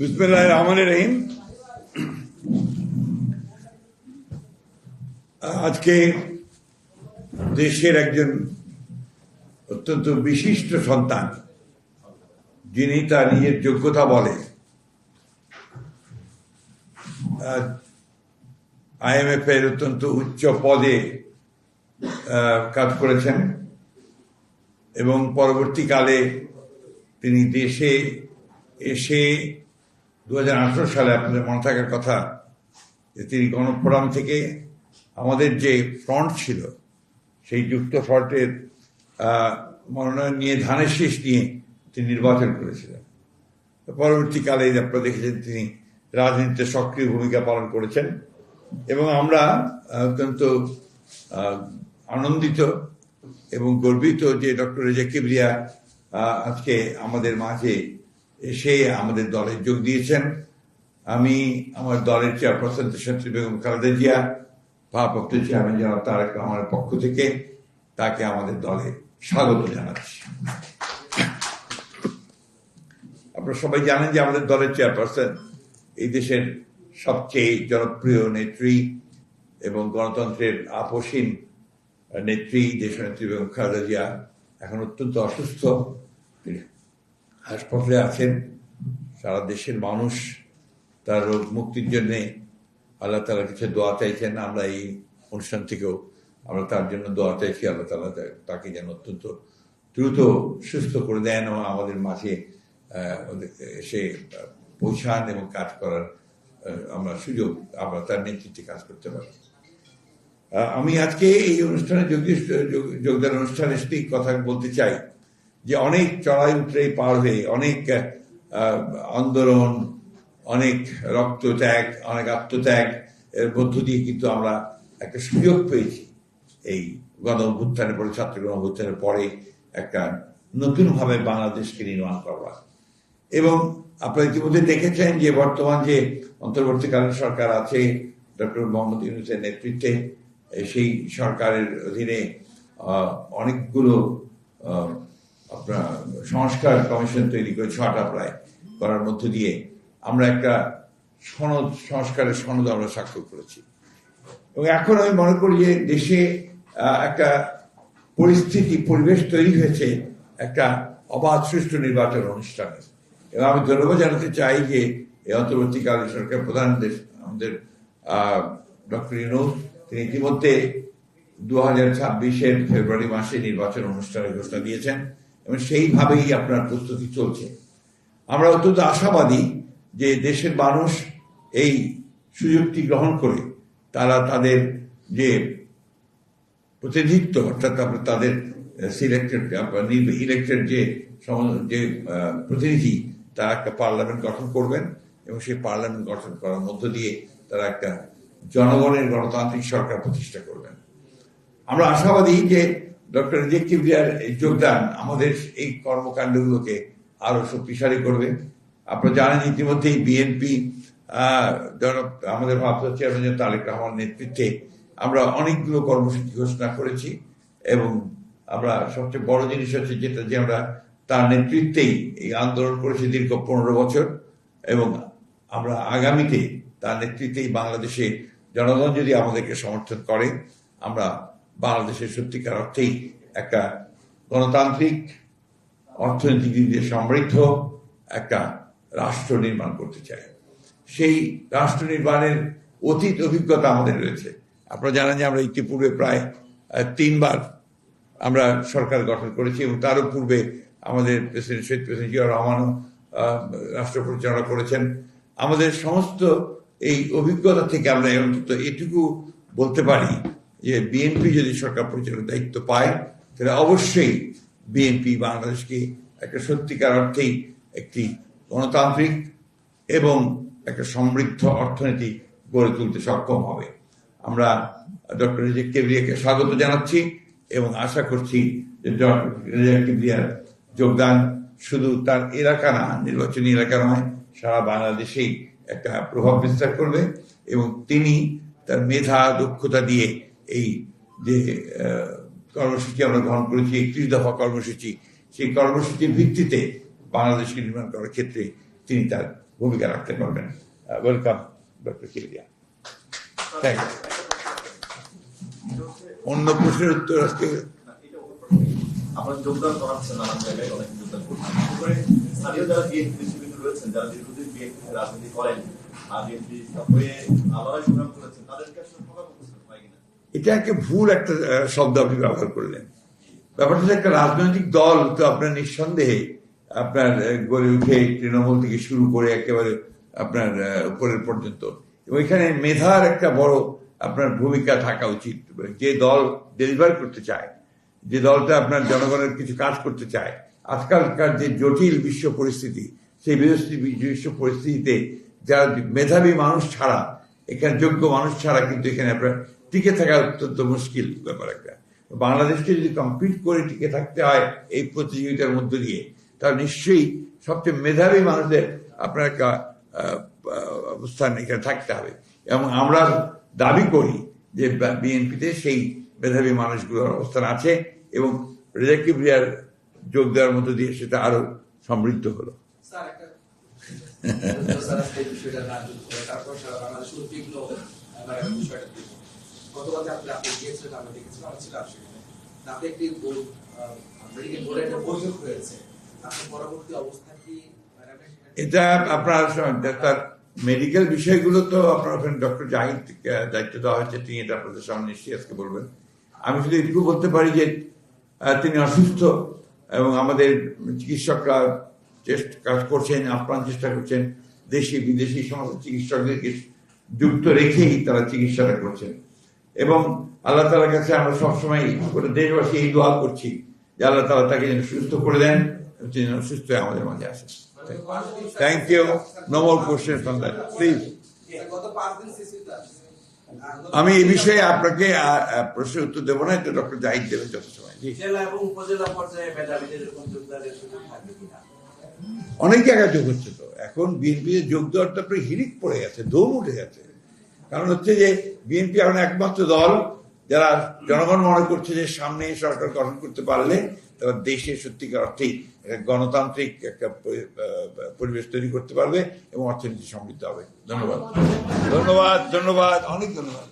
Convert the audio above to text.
বিসমুল্লাহ রহমান রহিম। আজকে দেশের একজন অত্যন্ত বিশিষ্ট সন্তান, যিনি তার নিজের যোগ্যতা বলে আইএমএফ এর অত্যন্ত উচ্চ পদে কাজ করেছেন এবং পরবর্তীকালে তিনি দেশে এসে দু হাজার আঠেরো সালে আপনাদের মনে থাকার কথা যে তিনি গণফোরাম থেকে আমাদের যে ফ্রন্ট ছিল, সেই যুক্ত ফ্রন্টের মনোনয়ন নিয়ে, ধানের শীষ নিয়ে তিনি নির্বাচন করেছিলেন। পরবর্তীকালে আপনারা দেখেছেন তিনি রাজনীতিতে সক্রিয় ভূমিকা পালন করেছেন এবং আমরা অত্যন্ত আনন্দিত এবং গর্বিত যে ডক্টর রেজা কিবরিয়া আজকে আমাদের মাঝে এসে আমাদের দলে যোগ দিয়েছেন। আমি আমার দলের চেয়ারপারসন দেশাত্রী বেগম খালেদা জিয়া ভারপ্রাপ্ত চেয়ারম্যান জনাব তারেক রহমানের পক্ষ থেকে তাকে আমাদের দলে স্বাগত জানাচ্ছি। আপনারা সবাই জানেন যে আমাদের দলের চেয়ারপারসন এই দেশের সবচেয়ে জনপ্রিয় নেত্রী এবং গণতন্ত্রের আপসীন নেত্রী দেশনেত্রী বেগম খালেদা জিয়া এখন অত্যন্ত অসুস্থ। হাসপাতালে আছেন সারা দেশের মানুষ তার রোগ মুক্তির জন্য আল্লাহ তালার কাছে দোয়া চাইছেন। আমরা এই অনুষ্ঠান থেকেও আমরা তার জন্য দোয়া চাইছি আল্লাহ তালা তাকে যেন অত্যন্ত দ্রুত সুস্থ করে দেন এবং আমাদের মাঝে আহ, পৌঁছান এবং কাজ করার আমরা সুযোগ আমরা তার নেতৃত্বে কাজ করতে পারি। আমি আজকে এই অনুষ্ঠানে যোগ যোগদান অনুষ্ঠানে কথা বলতে চাই। যে অনেক চড়াই উতরাই পার হয়ে অনেক আন্দোলন, অনেক রক্তত্যাগ, অনেক আত্মত্যাগ, এর মধ্য দিয়ে কিন্তু আমরা একটা সুযোগ পেয়েছি। এই গণ অভ্যুত্থানের পরে ছাত্র গণ অভ্যুত্থানের পরে একটা নতুনভাবে বাংলাদেশকে নির্মাণ করা। এবং আপনারা ইতিমধ্যে দেখেছেন যে বর্তমান যে অন্তর্বর্তীকালীন সরকার আছে, ডক্টর মোহাম্মদ ইউনুসের নেতৃত্বে সেই সরকারের অধীনে অনেকগুলো আপনার সংস্কার কমিশন তৈরি করে ছটা প্রায় করার মধ্য দিয়ে আমরা একটা সনদ, সংস্কারের সনদ আমরা স্বাক্ষর করেছি। এবং এখন আমি মনে করি যে দেশে একটা পরিস্থিতি, পরিবেশ তৈরি হয়েছে, একটা অবাধ সুষ্ঠু নির্বাচন অনুষ্ঠানে এবং আমি ধন্যবাদ জানাতে চাই যে এই অন্তর্বর্তীকালীন সরকার প্রধান দেশ, আমাদের ডক্টর ইনুস তিনি ইতিমধ্যে দু হাজার ছাব্বিশের ফেব্রুয়ারি মাসে নির্বাচন অনুষ্ঠানের ঘোষণা দিয়েছেন। এবং সেইভাবেই আপনার প্রস্তুতি চলছে। আমরা অত্যন্ত আশাবাদী যে দেশের মানুষ এই সুযোগটি গ্রহণ করে তারা তাদের যে প্রতিনিধিত্ব, অর্থাৎ তাদের সিলেক্টেড ইলেক্টেড যে যে প্রতিনিধি, তারা একটা পার্লামেন্ট গঠন করবেন এবং সেই পার্লামেন্ট গঠন করার মধ্য দিয়ে তারা একটা জনগণের গণতান্ত্রিক সরকার প্রতিষ্ঠা করবেন। আমরা আশাবাদী যে ডক্টর রিজেক কিবরিয়ার এই যোগদান আমাদের এই কর্মকাণ্ডগুলোকে আরও শক্তিশালী করবে। আপনারা জানেন ইতিমধ্যেই বিএনপি আমাদের ভারপ্রাপ্ত চেয়ারম্যান তারেক রহমান নেতৃত্বে আমরা অনেকগুলো কর্মসূচি ঘোষণা করেছি এবং আমরা সবচেয়ে বড় জিনিস হচ্ছে যেটা যে আমরা তার নেতৃত্বেই এই আন্দোলন করেছি দীর্ঘ পনেরো বছর এবং আমরা আগামীতে তার নেতৃত্বেই বাংলাদেশে জনগণ যদি আমাদেরকে সমর্থন করে, আমরা বাংলাদেশের সত্যিকার অর্থেই একটা গণতান্ত্রিক, অর্থনৈতিক দিক দিয়ে সমৃদ্ধ একটা রাষ্ট্র নির্মাণ করতে চাই। সেই রাষ্ট্র নির্মাণের অতীত অভিজ্ঞতা আমাদের রয়েছে। আপনারা জানেন যে আমরা ইতিপূর্বে প্রায় তিনবার আমরা সরকার গঠন করেছি এবং তারও পূর্বে আমাদের প্রেসিডেন্ট শহীদ প্রেসিডেন্ট জিয়া রহমানও রাষ্ট্র পরিচালনা করেছেন। আমাদের সমস্ত এই অভিজ্ঞতা থেকে আমরা অন্তত এটুকু বলতে পারি যে বিএনপি যদি সরকার পরিচালনার দায়িত্ব পায়, তাহলে অবশ্যই বিএনপি বাংলাদেশকে একটা সত্যিকার অর্থেই একটি গণতান্ত্রিক এবং একটা সমৃদ্ধ অর্থনীতি গড়ে তুলতে সক্ষম হবে। আমরা ডক্টর রিজেক কেবরিয়াকে স্বাগত জানাচ্ছি এবং আশা করছি যে ডক্টর রিজেক কেবরিয়ার যোগদান শুধু তার এলাকা না, নির্বাচনী এলাকা নয়, সারা বাংলাদেশেই একটা প্রভাব বিস্তার করবে এবং তিনি তার মেধা দক্ষতা দিয়ে এই যে কর্মসূচি আমরা গ্রহণ করেছি, একত্রিশ দফা কর্মসূচি, সেই কর্মসূচির ভিত্তিতে বাংলাদেশকে নির্মাণ করার ক্ষেত্রে তিনি তার ভূমিকা রাখতে পারবেন। ওয়েলকাম ডক্টর কিরিয়া থ্যাংক ইউ অন্য প্রশ্নের উত্তর আজকে? আপনার যোগদান করাচ্ছেন নানান জায়গায়, অনেক যোগদান স্থানীয় যারা বিএনপি রয়েছেন, যারা দীর্ঘদিন বিএনপি রাজনীতি করেন, আর বিএনপি হয়ে সংগ্রাম করেছেন, তাদেরকে আসলে এটা একটা ভুল একটা শব্দ আপনি ব্যবহার করলেন। ব্যাপারটা একটা রাজনৈতিক দল তো আপনার নিঃসন্দেহে আপনার গড়ে উঠে তৃণমূল থেকে শুরু করে একেবারে আপনার উপরের পর্যন্ত। এবং এখানে মেধার একটা বড় আপনার ভূমিকা থাকা উচিত। যে দল ডেলিভার করতে চায়, যে দলটা আপনার জনগণের কিছু কাজ করতে চায়, আজকালকার যে জটিল বিশ্ব পরিস্থিতি, সেই বিশ্ব পরিস্থিতিতে যারা মেধাবী মানুষ ছাড়া এখানে যোগ্য মানুষ ছাড়া কিন্তু এখানে আপনার টিকে থাকা অত্যন্ত মুশকিল ব্যাপার একটা। বাংলাদেশকে যদি কম্পিট করে টিকে থাকতে হয় এই প্রতিযোগিতার মধ্য দিয়ে, তাহলে নিশ্চয়ই সবচেয়ে মেধাবী মানুষদের আপনার একটা অবস্থান এখানে থাকতে হবে। এবং আমরা দাবি করি যে বিএনপিতে সেই মেধাবী মানুষগুলোর অবস্থান আছে এবং রেজা কিবরিয়ার যোগ দেওয়ার মধ্য দিয়ে সেটা আরও সমৃদ্ধ হলো। এটা আপনার তার মেডিকেল বিষয়গুলো তো আপনার ডক্টর জাহিদ দায়িত্ব দেওয়া হয়েছে, তিনি এটা আপনাদের সামনে নিশ্চয়ই আজকে বলবেন। আমি শুধু এটুকু বলতে পারি যে তিনি অসুস্থ এবং আমাদের চিকিৎসকরা চেষ্টা, কাজ করছেন, আপ্রাণ চেষ্টা করছেন, দেশি, বিদেশি সমস্ত চিকিৎসকদেরকে যুক্ত রেখেই তারা চিকিৎসাটা করছেন। এবং আল্লাহ তালার কাছে আমরা সবসময় গোটা দেশবাসী এই দোয়া করছি যে আল্লাহ তালা তাকে যেন সুস্থ করে দেন যেন সুস্থ আমাদের মাঝে আসেন। Thank ইউ পাঁচ দিন সিসিতে আসছে আমি এই বিষয়ে আপনাকে প্রশ্নের উত্তর দেবো না, এটা ডক্টর জাহিদ দেবেন যত সময়। উপজেলা পর্যায়ে অনেক জায়গায় যোগ হচ্ছে তো। এখন বিএনপি যোগ দেওয়ার আপনার হিরিক পড়ে গেছে দম উঠে গেছে। কারণ হচ্ছে যে বিএনপি এখন একমাত্র দল যারা জনগণ মনে করছে যে সামনে সরকার গঠন করতে পারলে তারা দেশে সত্যিকার অর্থেই গণতান্ত্রিক একটা পরিবেশ তৈরি করতে পারবে এবং অর্থনীতি সমৃদ্ধ হবে। ধন্যবাদ। ধন্যবাদ ধন্যবাদ অনেক ধন্যবাদ।